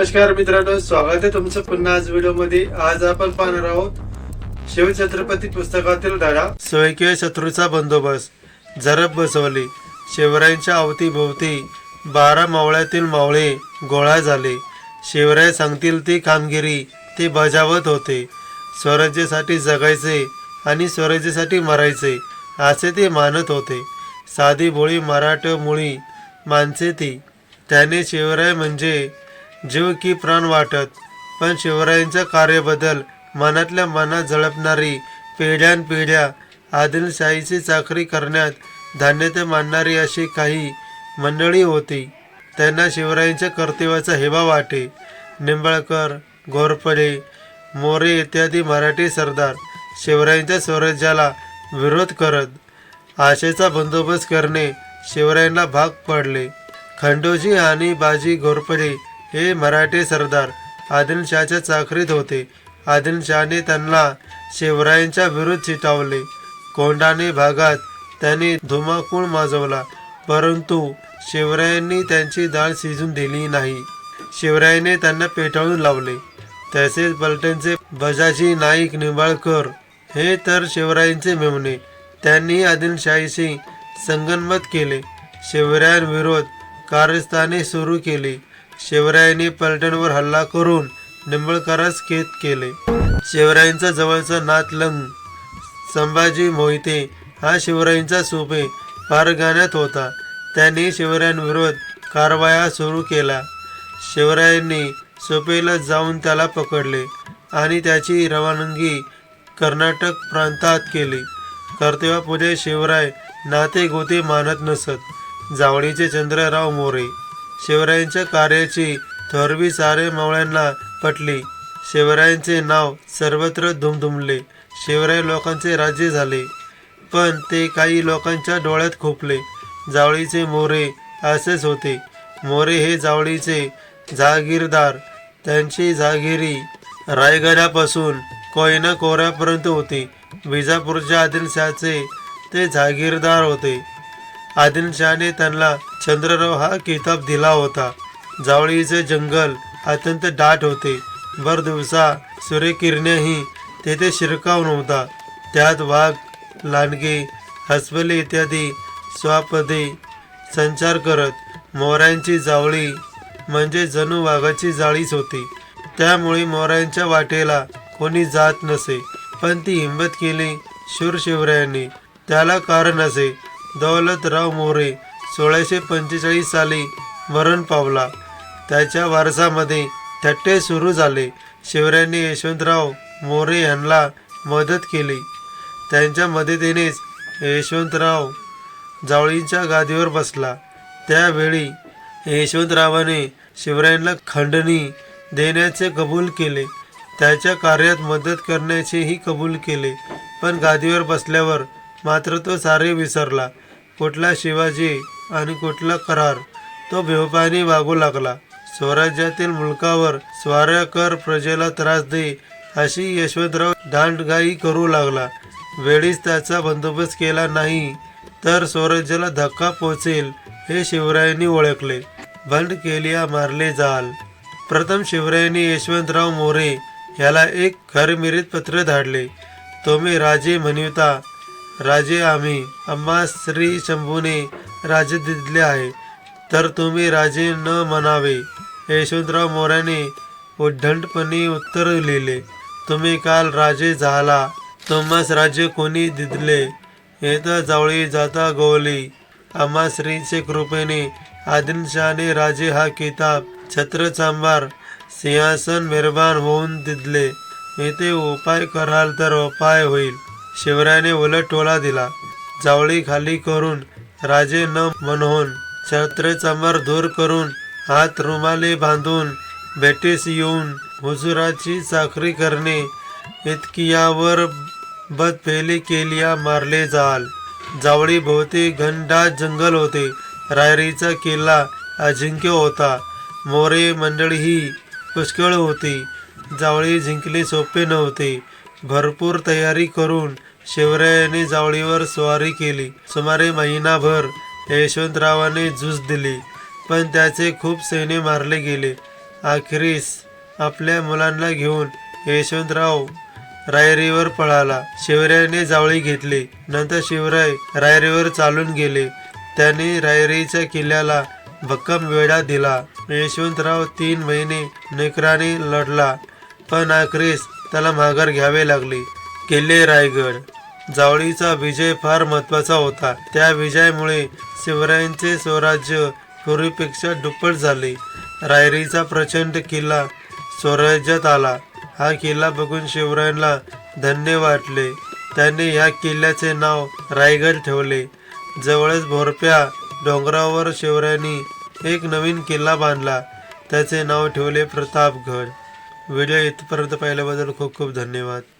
नमस्कार मित्रांनो स्वागत आहे तुमचं पुन्हा आज व्हिडिओमध्ये आज आपण पाहणार आहोत शिवछत्रपती पुस्तकातील धडा. स्वयंकीय शत्रूचा बंदोबस्त. झरप बसवली. शिवरायांच्या अवतीभोवती बारा मावळ्यातील मावळे गोळा झाले. शिवराय सांगतील ती कामगिरी ते बजावत होते. स्वराज्यासाठी जगायचे आणि स्वराज्यासाठी मरायचे असे ते मानत होते. साधी भोळी मराठ मुळी माणसे ती. त्याने शिवराय म्हणजे जीव की प्राण वाटत. पण शिवरायांच्या कार्याबद्दल मनातल्या मनात झळपणारी पिढ्यानपिढ्या आदिलशाहीची चाकरी करण्यात धान्यते मानणारी अशी काही मंडळी होती. त्यांना शिवरायांच्या कर्तव्याचा हेवा वाटे. निंबाळकर घोरपडे मोरे इत्यादी मराठी सरदार शिवरायांच्या स्वराज्याला विरोध करत आशेचा बंदोबस्त करणे शिवरायांना भाग पडले. खंडोजी आणि बाजी घोरपडे हे मराठी सरदार आदिलशहाच्या चाकरीत होते. आदिलशहाने त्यांना शिवरायांच्या विरुद्ध चिटावले कोंडाणे भागात त्यांनी धुमाकूळ माजवला परंतु शिवरायांनी त्यांची डाळ शिजून दिली नाही. शिवरायाने त्यांना पेटाळून लावले. तसेच पलटणचे बजाजी नाईक निंबाळकर हे तर शिवरायांचे मेमणे. त्यांनी आदिलशाहीशी संगनमत केले. शिवरायांविरोध कार्यस्थाने सुरू केली. शिवरायांनी पलटणवर हल्ला करून निंबळकरास खेत केले. शिवरायांचा जवळचा नातलंग संभाजी मोहिते हा शिवरायांचा सोपे पारगाण्यात होता. त्यांनी शिवरायांविरोध कारवाया सुरू केला. शिवरायांनी सोपेला जाऊन त्याला पकडले आणि त्याची रवानगी कर्नाटक प्रांतात केली. कर्तव्यापुढे शिवराय नाते गोते मानत नसत. जावळीचे चंद्रराव मोरे शिवरायांच्या कार्याची थोरवी सारे मावळ्यांना पटली. शिवरायांचे नाव सर्वत्र धुमधुमले. शिवराय लोकांचे राज्य झाले. पण ते काही लोकांच्या डोळ्यात खोपले. जावळीचे मोरे असेच होते. मोरे हे जावळीचे जहागीरदार त्यांची जहागिरी रायगडापासून कोयना कोऱ्यापर्यंत होती. विजापूरच्या आदिलशाहचे ते जहागीरदार होते. आदिलशहाने त्यांना चंद्रराव हा किताब दिला होता. जावळीचे जंगल अत्यंत दाट होते. भर दिवसा सूर्यकिरणेही तेथे शिरकाव नव्हता त्यात वाघ लांडगे हसबले इत्यादी स्वापदे संचार करत मोरांची जावळी म्हणजे जणू वाघाची जाळीच होती. त्यामुळे मोरांच्या वाटेला कोणी जात नसे. पण ती हिंमत केली शूर शिवरायांनी त्याला कारण असे. दौलतराव मोरे सोळाशे पंचेचाळीस साली मरण पावला. त्याच्या वारसामध्ये थट्टे सुरू झाले. शिवरायांनी यशवंतराव मोरे यांना मदत केली. त्यांच्या मदतीनेच यशवंतराव जावळींच्या गादीवर बसला. त्यावेळी यशवंतरावाने शिवरायांना खंडणी देण्याचे कबूल केले. त्याच्या कार्यात मदत करण्याचेही कबूल केले. पण गादीवर बसल्यावर मात्र तो सारे विसरला. कुठला शिवाजी आणि कुठला करार? तो बेवपानी वागू लागला. स्वराज्यातील मुलकावर स्वाऱ्या कर प्रजेला त्रास दे अशी यशवंतराव दांडगाई करू लागला. वेळीच त्याचा बंदोबस्त केला नाही तर स्वराज्याला धक्का पोचेल हे शिवरायांनी ओळखले. बंड केलिया मारले जाल. प्रथम शिवरायांनी यशवंतराव मोरे याला एक खरमिरीत पत्र धाडले. तुम्ही राजे म्हणविता राजे आम्ही आम्हा श्री शंभूने राजे दिले आहे. तर तुम्ही राजे न म्हणावे. यशवंतराव मोऱ्याने उड्डंटपणे उत्तर लिहिले. तुम्ही काल राजे झाला. तुम्हास राज्य कोणी दिदले येता जावळी जाता गोवली. आम्हा श्रीचे कृपेने आदिलशहाने राजे हा किताब छत्रचांबार सिंहासन मेहरबान होऊन दिदले येथे उपाय कराल तर उपाय होईल. शिवरायाने उलट टोला दिला. जावळी खाली करून राजे न म्हणून छत्र चमर दूर करून हात रुमाले बांधून भेटीस येऊन हुजुराची साखरी करणे इतकियावर बदफेली केलिया मारले जाल. जावळी भोवती घनदाट जंगल होते. रायरीचा किल्ला अजिंक्य होता. मोरे मंडळी ही पुष्कळ होती. जावळी जिंकणे सोपे नव्हते. भरपूर तयारी करून शिवरायाने जावळीवर स्वारी केली. सुमारे महिनाभर यशवंतरावाने झूज दिली पण त्याचे खूप सैन्य मारले गेले. अखेरीस आपल्या मुलांना घेऊन यशवंतराव रायरीवर पळाला. शिवरायाने जावळी घेतली नंतर शिवराय रायरीवर चालून गेले. त्याने रायरीच्या किल्ल्याला भक्कम वेढा दिला. यशवंतराव तीन महिने नेकराने लढला पण अखेरीस त्याला माघार घ्यावे लागले. किल्ले रायगड. जावळीचा विजय फार महत्त्वाचा होता. त्या विजयामुळे शिवरायांचे स्वराज्य पूर्वीपेक्षा दुप्पट झाले. रायरीचा प्रचंड किल्ला स्वराज्यात आला. हा किल्ला बघून शिवरायांना धन्य वाटले. त्यांनी ह्या किल्ल्याचे नाव रायगड ठेवले. जवळच भोरप्या डोंगरावर शिवरायांनी एक नवीन किल्ला बांधला. त्याचे नाव ठेवले प्रतापगड. व्हिडिओ इथपर्यंत पाहिल्याबद्दल खूप खूप धन्यवाद.